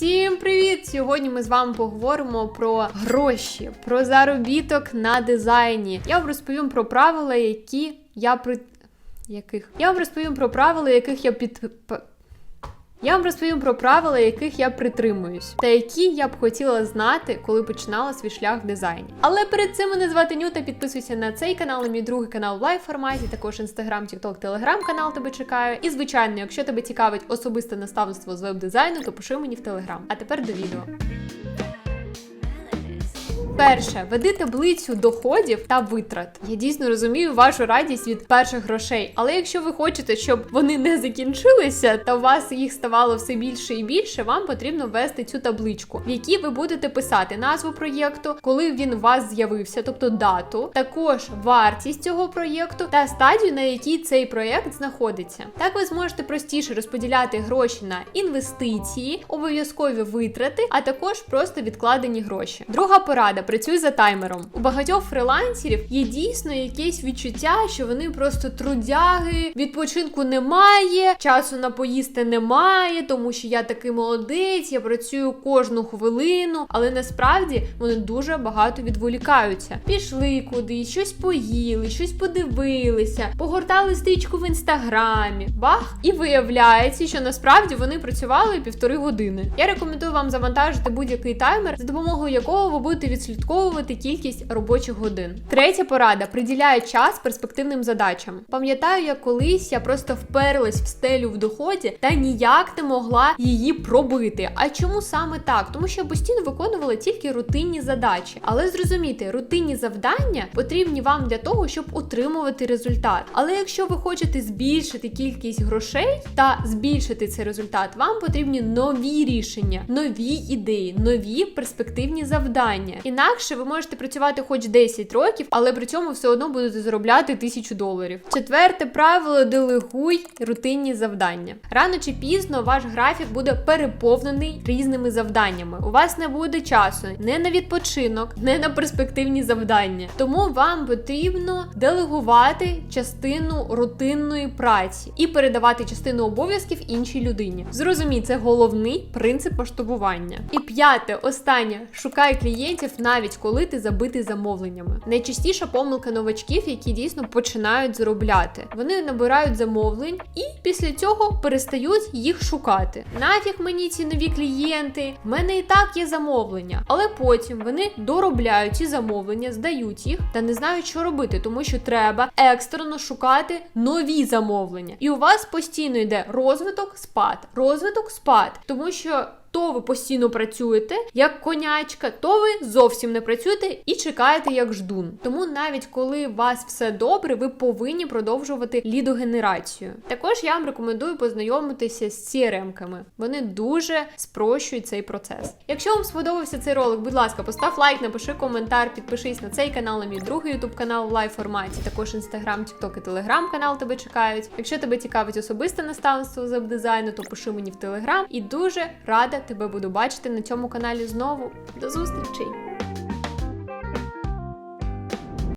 Всім привіт! Сьогодні ми з вами поговоримо про гроші, про заробіток на дизайні. Я вам розповім про правила, які я при. яких? Я вам розповім про правила, яких я під. Я вам розповім про правила, яких я притримуюсь, та які я б хотіла знати, коли починала свій шлях в дизайні. Але перед цим мене звати Нюта. Підписуйся на цей канал, на мій другий канал в лайв форматі, також інстаграм, тікток, телеграм канал тебе чекаю. І звичайно, якщо тебе цікавить особисте наставництво з веб-дизайну, то пиши мені в телеграм. А тепер до відео. Перше, веди таблицю доходів та витрат. Я дійсно розумію вашу радість від перших грошей, але якщо ви хочете, щоб вони не закінчилися, та у вас їх ставало все більше і більше, вам потрібно ввести цю табличку, в якій ви будете писати назву проєкту, коли він у вас з'явився, тобто дату, також вартість цього проєкту та стадію, на якій цей проєкт знаходиться. Так ви зможете простіше розподіляти гроші на інвестиції, обов'язкові витрати, а також просто відкладені гроші. Друга порада: працюй за таймером. У багатьох фрилансерів є дійсно якесь відчуття, що вони просто трудяги, відпочинку немає, часу на поїсти немає, тому що я такий молодець, я працюю кожну хвилину, але насправді вони дуже багато відволікаються. Пішли кудись, щось поїли, щось подивилися, погортали стрічку в інстаграмі. Бах! І виявляється, що насправді вони працювали півтори години. Я рекомендую вам завантажити будь-який таймер, за допомогою якого ви будете відслідковувати кількість робочих годин. Третя порада: приділяє час перспективним задачам. Пам'ятаю, як колись я просто вперлась в стелю в доході та ніяк не могла її пробити. А чому саме так? Тому що я постійно виконувала тільки рутинні задачі. Але зрозумійте, рутинні завдання потрібні вам для того, щоб отримувати результат. Але якщо ви хочете збільшити кількість грошей та збільшити цей результат, вам потрібні нові рішення, нові ідеї, нові перспективні завдання. Інакше ви можете працювати хоч 10 років, але при цьому все одно будете заробляти тисячу доларів. Четверте правило: делегуй рутинні завдання. Рано чи пізно ваш графік буде переповнений різними завданнями. У вас не буде часу не на відпочинок, не на перспективні завдання. Тому вам потрібно делегувати частину рутинної праці і передавати частину обов'язків іншій людині. Зрозуміть, це головний принцип масштабування. І п'яте, останнє, шукай клієнтів навіть коли ти забитий замовленнями. Найчастіша помилка новачків, які дійсно починають заробляти. Вони набирають замовлень і після цього перестають їх шукати. Нафіг мені ці нові клієнти, в мене і так є замовлення. Але потім вони доробляють ці замовлення, здають їх та не знають, що робити, тому що треба екстрено шукати нові замовлення. І у вас постійно йде розвиток, спад, розвиток, спад, тому що. То ви постійно працюєте як конячка, то ви зовсім не працюєте і чекаєте як ждун. Тому навіть коли у вас все добре, ви повинні продовжувати лідогенерацію. Також я вам рекомендую познайомитися з CRM-ками. Вони дуже спрощують цей процес. Якщо вам сподобався цей ролик, будь ласка, постав лайк, напиши коментар, підпишись на цей канал, на мій другий ютуб канал в лайв форматі. Також інстаграм, тікток і телеграм канал тебе чекають. Якщо тебе цікавить особисте наставництво з веб-дизайну, то пиши мені в телеграм і дуже рада тебе буду бачити на цьому каналі знову. До зустрічей!